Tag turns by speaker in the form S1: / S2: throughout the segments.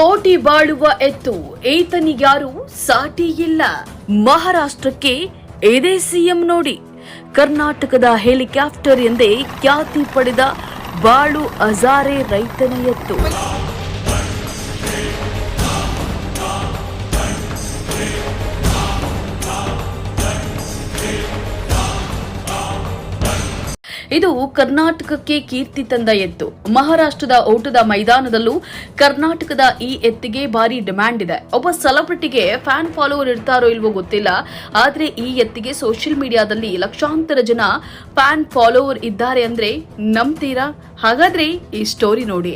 S1: ಕೋಟಿ ಬಾಳುವ ಎತ್ತು. ಏತನಿಗಾರು ಸಾಟಿ ಇಲ್ಲ. ಮಹಾರಾಷ್ಟ್ರಕ್ಕೆ ಇದೇ ಸಿಎಂ ನೋಡಿ. ಕರ್ನಾಟಕದ ಹೆಲಿಕಾಪ್ಟರ್ ಎಂದೇ ಖ್ಯಾತಿ ಪಡೆದ ಬಾಳು ಹಜಾರೆ ರೈತನ ಎತ್ತು. ಇದು ಕರ್ನಾಟಕಕ್ಕೆ ಕೀರ್ತಿ ತಂದ ಎತ್ತು. ಮಹಾರಾಷ್ಟ್ರದ ಓಟದ ಮೈದಾನದಲ್ಲೂ ಕರ್ನಾಟಕದ ಈ ಎತ್ತಿಗೆ ಭಾರಿ ಡಿಮ್ಯಾಂಡ್ ಇದೆ. ಒಬ್ಬ ಸೆಲೆಬ್ರಿಟಿಗೆ ಫ್ಯಾನ್ ಫಾಲೋವರ್ ಇರ್ತಾರೋ ಇಲ್ವೋ ಗೊತ್ತಿಲ್ಲ. ಆದ್ರೆ ಈ ಎತ್ತಿಗೆ ಸೋಷಿಯಲ್ ಮೀಡಿಯಾದಲ್ಲಿ ಲಕ್ಷಾಂತರ ಜನ ಫ್ಯಾನ್ ಫಾಲೋವರ್ ಇದ್ದಾರೆ ಅಂದ್ರೆ ನಂಬ್ತೀರಾ? ಹಾಗಾದ್ರೆ ಈ ಸ್ಟೋರಿ ನೋಡಿ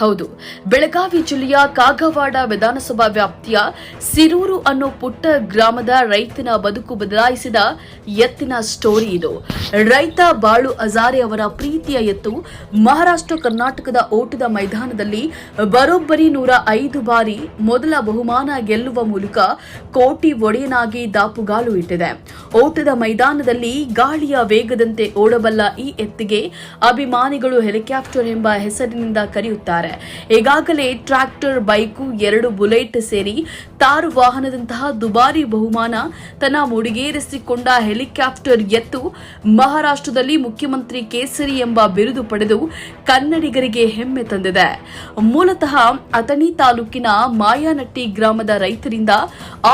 S1: ಹೌದು. ಬೆಳಗಾವಿ ಜಿಲ್ಲೆಯ ಕಾಗವಾಡ ವಿಧಾನಸಭಾ ವ್ಯಾಪ್ತಿಯ ಸಿರೂರು ಅನ್ನೋ ಪುಟ್ಟ ಗ್ರಾಮದ ರೈತನ ಬದುಕು ಬದಲಾಯಿಸಿದ ಎತ್ತಿನ ಸ್ಟೋರಿ ಇದು. ರೈತ ಬಾಳು ಅಜಾರೆ ಅವರ ಪ್ರೀತಿಯ ಎತ್ತು ಮಹಾರಾಷ್ಟ್ರ ಕರ್ನಾಟಕದ ಓಟದ ಮೈದಾನದಲ್ಲಿ ಬರೋಬ್ಬರಿ ನೂರ ಐದು ಬಾರಿ ಮೊದಲ ಬಹುಮಾನ ಗೆಲ್ಲುವ ಮೂಲಕ ಕೋಟಿ ಒಡೆಯನಾಗಿ ದಾಪುಗಾಲು ಇಟ್ಟಿದೆ. ಓಟದ ಮೈದಾನದಲ್ಲಿ ಗಾಳಿಯ ವೇಗದಂತೆ ಓಡಬಲ್ಲ ಈ ಎತ್ತಿಗೆ ಅಭಿಮಾನಿಗಳು ಹೆಲಿಕಾಪ್ಟರ್ ಎಂಬ ಹೆಸರಿನಿಂದ ಕರೆಯುತ್ತಾರೆ. ಈಗಾಗಲೇ ಟ್ರ್ಯಾಕ್ಟರ್, ಬೈಕು ಎರಡು ಬುಲೆಟ್ ಸೇರಿ ತಾರು ವಾಹನದಂತಹ ದುಬಾರಿ ಬಹುಮಾನ ತನ್ನ ಮುಡಿಗೇರಿಸಿಕೊಂಡ ಹೆಲಿಕಾಪ್ಟರ್ ಎತ್ತು ಮಹಾರಾಷ್ಟ್ರದಲ್ಲಿ ಮುಖ್ಯಮಂತ್ರಿ ಕೇಸರಿ ಎಂಬ ಬಿರುದು ಪಡೆದು ಕನ್ನಡಿಗರಿಗೆ ಹೆಮ್ಮೆ ತಂದಿದೆ. ಮೂಲತಃ ಅಥಣಿ ತಾಲೂಕಿನ ಮಾಯಾನಟ್ಟಿ ಗ್ರಾಮದ ರೈತರಿಂದ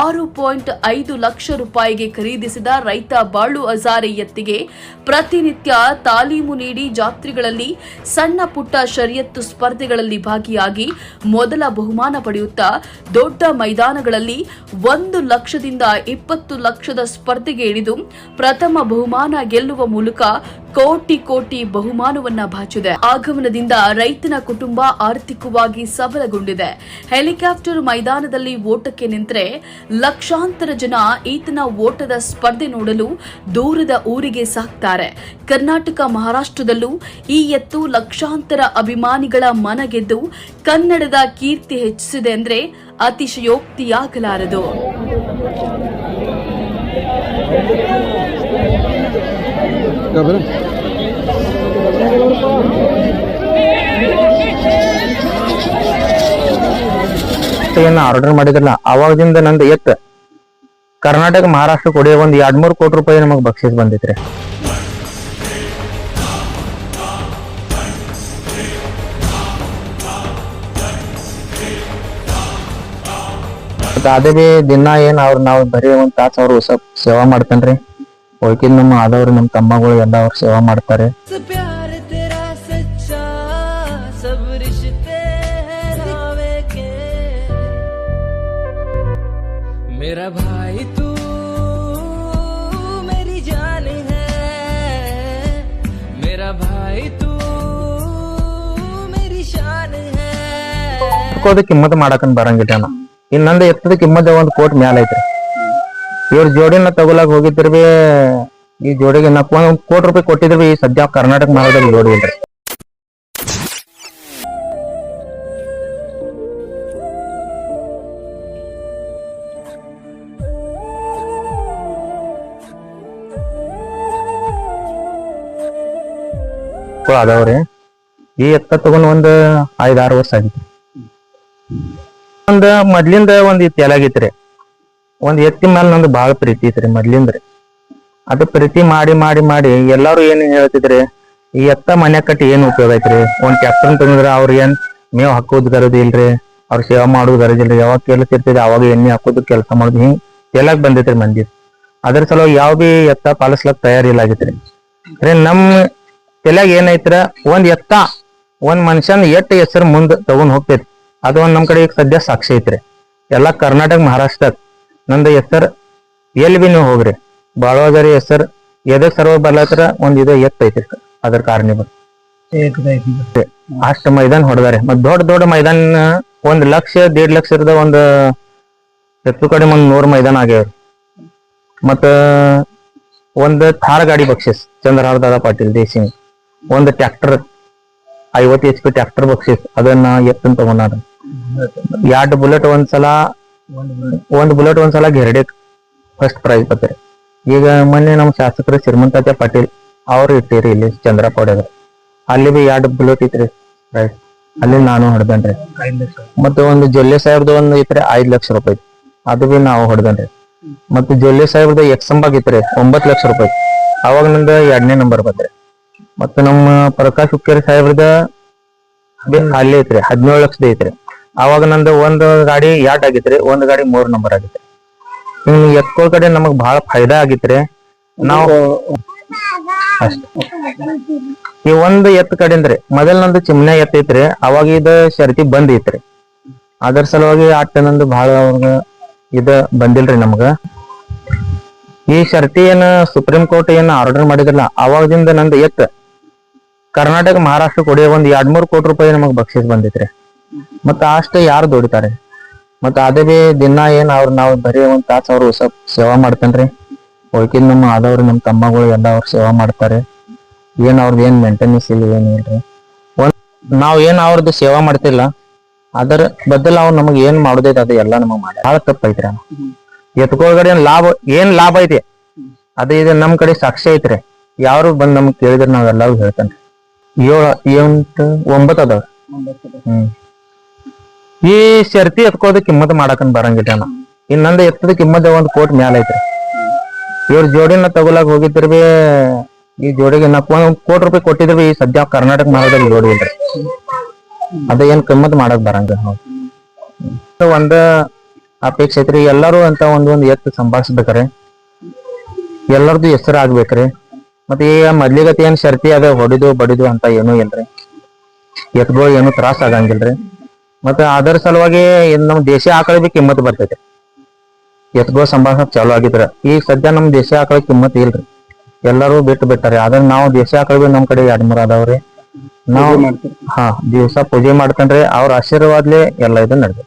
S1: ಆರು ಪಾಯಿಂಟ್ ಐದು ಲಕ್ಷ ರೂಪಾಯಿಗೆ ಖರೀದಿಸಿದ ರೈತ ಬಾಳು ಅಜಾರೆ ಎತ್ತಿಗೆ ಪ್ರತಿನಿತ್ಯ ತಾಲೀಮು ನೀಡಿ ಜಾತ್ರೆಗಳಲ್ಲಿ ಸಣ್ಣ ಪುಟ್ಟ ಶರಿಯತ್ತು ಸ್ಪರ್ಧೆಗಳಲ್ಲಿ ಭಾಗಿಯಾಗಿ ಮೊದಲ ಬಹುಮಾನ ಪಡೆಯುತ್ತಾ ದೊಡ್ಡ ಮೈದಾನಗಳಲ್ಲಿ ಒಂದು ಲಕ್ಷದಿಂದ ಇಪ್ಪತ್ತು ಲಕ್ಷದ ಸ್ಪರ್ಧೆಗೆ ಇಳಿದು ಪ್ರಥಮ ಬಹುಮಾನ ಗೆಲ್ಲುವ ಮೂಲಕ ಕೋಟಿ ಕೋಟಿ ಬಹುಮಾನವನ್ನ ಬಾಚಿದೆ ಆಗಮನದಿಂದ ರೈತನ ಕುಟುಂಬ ಆರ್ಥಿಕವಾಗಿ ಸಬಲಗೊಂಡಿದೆ. ಹೆಲಿಕಾಪ್ಟರ್ ಮೈದಾನದಲ್ಲಿ ಓಟಕ್ಕೆ ನಿಂತರೆ ಲಕ್ಷಾಂತರ ಜನ ಈತನ ಓಟದ ಸ್ಪರ್ಧೆ ನೋಡಲು ದೂರದ ಊರಿಗೆ ಸಾಕ್ತಾರೆ. ಕರ್ನಾಟಕ ಮಹಾರಾಷ್ಟ್ರದಲ್ಲೂ ಈ ಎತ್ತು ಲಕ್ಷಾಂತರ ಅಭಿಮಾನಿಗಳ ಗೆದ್ದು ಕನ್ನಡದ ಕೀರ್ತಿ ಹೆಚ್ಚಿಸಿದೆ ಅಂದ್ರೆ ಅತಿಶಯೋಕ್ತಿಯಾಗಲಾರದು.
S2: ಆರ್ಡರ್ ಮಾಡಿದ್ರಲ್ಲ ಅವಾಗದಿಂದ ನಂದು ಎತ್ತ ಕರ್ನಾಟಕ, ಮಹಾರಾಷ್ಟ್ರ ಕೊಡಿ ಒಂದು ಎರಡ್ ಮೂರು ಕೋಟಿ ರೂಪಾಯಿ ನಮಗೆ ಬಕ್ಷಿಸ್ ಬಂದಿತ್ರಿ. ಮತ್ತ್ ಅದೇ ಬಿ ದಿನ ಏನ್ ಅವ್ರ ನಾವ್ ಬರೀ ಒಂದ್ ತಾಸ್ ಅವ್ರ ಹೊಸ ಸೇವಾ ಮಾಡ್ತೇನ್ರಿ ಉಳ್ಕಿದ್ ನಮ್ಮ ಆದವ್ರು ನಮ್ ತಮ್ಮಗಳು ಎಲ್ಲ ಅವ್ರ ಸೇವಾ ಮಾಡ್ತಾರೆ
S3: प्यार तेरा सच्चा सब रिश्ते हैं नावे के मेरा भाई तू मेरी जान है मेरा भाई तू मेरी शान है
S2: ಅದಕ್ಕೆ ಕಿಮ್ಮತ್ ಮಾಡಕನ್ ಬರಂಗಿಲ್ಲ ನಾ ಇನ್ನೊಂದ್ ಎತ್ತದ ಇಮ್ಮದ ಒಂದ್ ಕೋಟ್ ಮ್ಯಾಲ ಐತ್ರಿ. ಇವ್ರ ಜೋಡಿನ ತಗೊಳಕ್ ಹೋಗಿದ್ರ ಬಿ, ಈ ಜೋಡಿಗೆ ನಾ ಒಂದ್ ಕೋಟಿ ರೂಪಾಯಿ ಕೊಟ್ಟಿದ್ರ ಬಿ ಸದ್ಯ ಕರ್ನಾಟಕ ಮಾರದಲ್ಲಿ ಜೋಡಿ ಇಲ್ರಿ ಅದಾವ್ರಿ. ಈ ಎತ್ತ ತಗೊಂಡ್ ಒಂದ್ ಐದಾರು ವರ್ಷ ಆಗಿತ್ರಿ ಒಂದ್ ಮೊದ್ಲಿಂದ ಒಂದ್ ಎಲಾಗಿತ್ರಿ ಒಂದ್ ಎತ್ತಿ ಮೇಲೆ ನಂದು ಬಾಳ ಪ್ರೀತಿ ಐತ್ರಿ ಮೊದ್ಲಿಂದ್ರಿ ಅದು ಪ್ರೀತಿ ಮಾಡಿ ಮಾಡಿ ಮಾಡಿ ಎಲ್ಲಾರು ಏನ್ ಹೇಳ್ತಿದ್ರಿ, ಈ ಎತ್ತ ಮನೆ ಕಟ್ಟಿ ಏನ್ ಉಪಯೋಗ ಐತ್ರಿ? ಒಂದ್ ಟ್ಯಾಕ್ಟರ್ ತಂದ್ರ ಅವ್ರ ಏನ್ ಮೇವ್ ಹಾಕೋದ್ ಗರಜ್ ಇಲ್ರಿ, ಅವ್ರ ಸೇವಾ ಮಾಡೋದ್ ಗರಜ್ ಇಲ್ರಿ. ಯಾವಾಗ ಕೆಲಸ ಇರ್ತೈತಿ ಅವಾಗ ಎಣ್ಣೆ ಹಾಕೋದು ಕೆಲಸ ಮಾಡೋದು ಹಿಂಗ್ ಎಲ್ಲಾಕ್ ಬಂದೈತ್ರಿ ಮಂದಿ. ಅದ್ರ ಸಲುವಾಗಿ ಯಾವ ಬಿ ಎತ್ತ ಪಾಲಿಸ್ಲಕ್ ತಯಾರಿಲ್ಲ ಆಗಿತ್ರಿ. ಅಂದ್ರೆ ನಮ್ ತಲ್ಯಾಗ ಏನೈತ್ರ ಒಂದ್ ಎತ್ತ ಒಂದ್ ಮನುಷ್ಯನ್ ಎಟ್ಟ ಹೆಸರು ಮುಂದ್ ತಗೊಂಡ್ ಹೋಗ್ತೈತಿ ಅದು ಒಂದು ನಮ್ಮ ಕಡೆ ಈಗ ಸದ್ಯ ಸಾಕ್ಷಿ ಐತ್ರಿ. ಎಲ್ಲ ಕರ್ನಾಟಕ ಮಹಾರಾಷ್ಟ್ರ ನಂದು ಹೆಸರ್ ಎಲ್ಲಿ ಬಿ ನೀವು ಹೋಗ್ರಿ. ಬಾಳವಾಜಾರಿ ಹೆಸರ್ ಎದಕ್ ಸರ್ವ ಬರ್ಲತ್ರ ಒಂದ್ ಇದು ಎತ್ತ ಐತ್ರಿ. ಅದ್ರ ಕಾರಣ ಅಷ್ಟು ಮೈದಾನ ಹೊಡೆದಾರೆ. ಮತ್ ದೊಡ್ಡ ದೊಡ್ಡ ಮೈದಾನ ಒಂದ್ ಲಕ್ಷ ದೇಡ್ ಲಕ್ಷ ಇರದ ಒಂದ್ ಹೆಚ್ಚು ಕಡಿಮೆ ಒಂದ್ ನೂರ್ ಮೈದಾನ ಆಗ್ಯಾವ್ರಿ. ಮತ್ತ ಒಂದ್ ಥಾರ್ ಗಾಡಿ ಬಕ್ಷಿಸ್. ಚಂದ್ರಹಾರ ದಾದಾ ಪಾಟೀಲ್ ದೇಶಿಂಗ್ ಒಂದ್ ಟ್ರ್ಯಾಕ್ಟರ್ ಐವತ್ತು ಎಚ್ ಪಿ ಟ್ರ್ಯಾಕ್ಟರ್ ಬಕ್ಷಿಸ್. ಅದನ್ನ ಎತ್ತನ್ ತಗೊಂಡಾರ. ಎರಡ್ ಬುಲೆಟ್ ಒಂದ್ಸಲ, ಒಂದ್ ಬುಲೆಟ್ ಒಂದ್ಸಲ ಗೆರಡೆ ಫಸ್ಟ್ ಪ್ರೈಸ್ ಬರ್ತಾರೆ ಈಗ ಮೊನ್ನೆ ನಮ್ಮ ಶಾಸಕರು ಶ್ರೀಮಂತಾಜ ಪಾಟೀಲ್ ಅವ್ರು ಇಟ್ಟಿರಿ ಇಲ್ಲಿ ಚಂದ್ರಪೌಡ್ಯಾಗ ಅಲ್ಲಿ ಬಿ ಎರಡು ಬುಲೆಟ್ ಇತ್ರಿ ಪ್ರೈಸ್ ಅಲ್ಲಿ ನಾನು ಹೊಡೆದನ್ರಿ. ಮತ್ತೆ ಒಂದು ಜೊಲ್ಲೆ ಸಾಹೇಬ್ದು ಒಂದು ಐತ್ರಿ ಐದ್ ಲಕ್ಷ ರೂಪಾಯಿ. ಅದು ಬಿ ನಾವು ಹೊಡೆದನ್ರಿ. ಮತ್ತೆ ಜೊಲ್ಲೆ ಸಾಹೇಬ್ದು ಎಕ್ಸಂಬಾಗ್ ಇತ್ರಿ ಒಂಬತ್ ಲಕ್ಷ ರೂಪಾಯಿ. ಅವಾಗ ನಂದ ಎರಡನೇ ನಂಬರ್ ಬಂದ್ರಿ. ಮತ್ತೆ ನಮ್ಮ ಪ್ರಕಾಶ್ ಉಕ್ಕೇರಿ ಸಾಹೇಬ್ರದ ಅಲ್ಲಿ ಐತ್ರಿ ಹದಿನೇಳು ಲಕ್ಷದ ಐತ್ರಿ ಅವಾಗ ನಂದು ಒಂದ್ ಗಾಡಿ ಎರಡ್ ಆಗಿತ್ರಿ ಒಂದ್ ಗಾಡಿ ಮೂರ್ ನಂಬರ್ ಆಗಿತ್ರಿ ಹ್ಮ್ ಎತ್ಕೋ ಕಡೆ ನಮಗ್ ಬಹಳ ಫಾಯ್ದಾ ಆಗಿತ್ರಿ ನಾವು ಈ ಒಂದ್ ಎತ್ ಕಡೆಂದ್ರಿ ಮೊದಲ್ ನಂದು ಚಿಮ್ನೆ ಎತ್ತೈತ್ರಿ ಅವಾಗ ಇದ ಶರ್ತಿ ಬಂದ್ ಐತ್ರಿ ಅದರ ಸಲುವಾಗಿ ಆಟ ನಂದು ಬಹಳ ಇದ ಬಂದಿಲ್ರಿ ನಮಗ. ಈ ಶರ್ತಿ ಏನ ಸುಪ್ರೀಂ ಕೋರ್ಟ್ ಏನ ಆರ್ಡರ್ ಮಾಡಿದ್ರಲ್ಲ ಅವಾಗದಿಂದ ನಂದು ಎತ್. ಕರ್ನಾಟಕ, ಮಹಾರಾಷ್ಟ್ರ ಕೊಡಿ ಒಂದ್ ಎರಡ್ ಮೂರ್ ಕೋಟಿ ರೂಪಾಯಿ ನಮಗ್ ಬಕ್ಷಿಸ್ ಬಂದೈತ್ರಿ. ಮತ್ತ ಅಷ್ಟ ಯಾರು ದುಡಿತಾರೆ? ಮತ್ತ ಅದೇ ದಿನ ಏನ್ ಅವ್ರ ನಾವ್ ಬರೀ ಒಂದ್ ತಾಸ ಅವ್ರ ಸ್ವಲ್ಪ ಸೇವಾ ಮಾಡ್ತೇನ್ರಿ? ಹೋಯ್ಕಿದ್ ನಮ್ಮ ಆದವ್ರು ನಮ್ಮ ತಮ್ಮಗಳು ಎಲ್ಲ ಅವ್ರ ಸೇವಾ ಮಾಡ್ತಾರೆ. ಏನ್ ಅವ್ರದ್ದು ಏನ್ ಮೇಂಟೆನೆನ್ಸ್ ಇಲ್ಲ, ಏನ್ ಇಲ್ರಿ. ಒಂದ್ ನಾವ್ ಏನ್ ಅವ್ರದ್ದು ಸೇವಾ ಮಾಡ್ತಿಲ್ಲ, ಅದರ ಬದಲು ಅವ್ರು ನಮಗೆ ಏನ್ ಮಾಡೋದೈತೆ ಅದು ಎಲ್ಲ ನಮಗ್ ಮಾಡಿ ಬಹಳ ತಪ್ಪೈತ್ರಿ ಎತ್ಕೊಳಗಡೆ ಲಾಭ, ಏನ್ ಲಾಭ ಐತಿ? ಅದೇ ಇದು ನಮ್ ಕಡೆ ಸಾಕ್ಷಿ ಐತ್ರಿ. ಯಾರು ಬಂದ್ ನಮ್ಗೆ ಕೇಳಿದ್ರೆ ನಾವೆಲ್ಲರೂ ಹೇಳ್ತೇನ್ರಿ. ಏಳು, ಎಂಟು ಒಂಬತ್ತು ಅದಾವ. ಹ್ಮ್. ಈ ಶರ್ತಿ ಎತ್ಕೋದ ಕಿಮ್ಮತ್ ಮಾಡಕನ್ ಬರಂಗಿಲ್ಲ ಇನ್ನೊಂದು ಎತ್ತದ ಕಿಮ್ಮತ್ ಒಂದು ಕೋಟ್ ಮ್ಯಾಲ ಐತ್ರಿ. ಇವ್ರ ಜೋಡಿನ ತಗೊಳಕ್ ಹೋಗಿದ್ರ ಬಿ ಈ ಜೋಡಿಗೆ ನಾಕ್ ಒಂದ್ ಕೋಟಿ ರೂಪಾಯಿ ಕೊಟ್ಟಿದ್ರಿ ಈ ಸದ್ಯ ಕರ್ನಾಟಕ ಮಾಲದಲ್ಲಿ ಜೋಡಿ ಇಲ್ರಿ. ಅದ ಏನ್ ಕಿಮ್ಮತ್ ಮಾಡಕ್ ಬರಂಗ ಒಂದ ಅಪೇಕ್ಷೆ ಐತ್ರಿ. ಎಲ್ಲಾರು ಅಂತ ಒಂದ್ ಒಂದ್ ಎತ್ತು ಸಂಭಾಳಿಸ್ಬೇಕ್ರಿ. ಎಲ್ಲರದು ಹೆಸರು ಆಗ್ಬೇಕ್ರಿ. ಮತ್ತೆ ಈಗ ಮೊದ್ಲಿಗತಿ ಏನ್ ಶರ್ತಿ ಅದ ಹೊಡಿದು ಬಡಿದು ಅಂತ ಏನೂ ಇಲ್ರಿ. ಎತ್ಗಳು ಏನು ತ್ರಾಸ ಆಗಂಗಿಲ್ರಿ. ಮತ್ತೆ ಅದರ ಸಲುವಾಗಿ ನಮ್ಮ ನಮ್ ದೇಶ ಆಕಳ ಬಿ ಕಿಮ್ಮತ್ ಬರ್ತೈತಿ. ಎತ್ಗೋ ಸಂಭಾಷಣೆ ಚಾಲು ಆಗಿದ್ರ. ಈಗ ಸದ್ಯ ನಮ್ ದೇಶ ಆಕಳ ಕಿಮ್ಮತ್ ಇಲ್ರಿ. ಎಲ್ಲರೂ ಬಿಟ್ಟು ಬಿಟ್ಟಾರೆ. ಆದ್ರೆ ನಾವು ದೇಶಿ ಆಕಳ ಬಿ ನಮ್ ಕಡೆ ಎರಡ್ ಮೂರ್ ಅದಾವ್ರಿ. ನಾವು ಹಾ ದಿವಸ ಪೂಜೆ ಮಾಡ್ಕೊಂಡ್ರೆ ಅವ್ರ ಆಶೀರ್ವಾದ್ಲೆ ಎಲ್ಲ ಇದು ನಡೆದ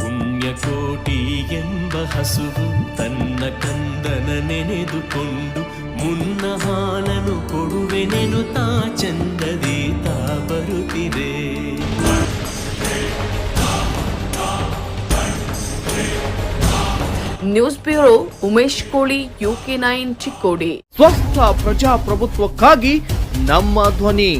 S4: ಪುಣ್ಯಕೋಟಿ ಎಂಬ ಹಸುವು ತನ್ನ ಕಂದನ ನೆನೆದುಕೊಂಡು ಮುನ್ನ ಹಾಲನು ಕೊಡುವೆನೆನು ತಾ ಚಂದದಿ ತಾ ಬರುತ್ತಿದೆ.
S1: ನ್ಯೂಸ್ ಬ್ಯೂರೋ ಉಮೇಶ್ ಕೋಳಿ ಯುಕೆ ನೈನ್ ಚಿಕ್ಕೋಡಿ.
S5: ಸ್ವಸ್ಥ ಪ್ರಜಾಪ್ರಭುತ್ವಕ್ಕಾಗಿ ನಮ್ಮ ಧ್ವನಿ.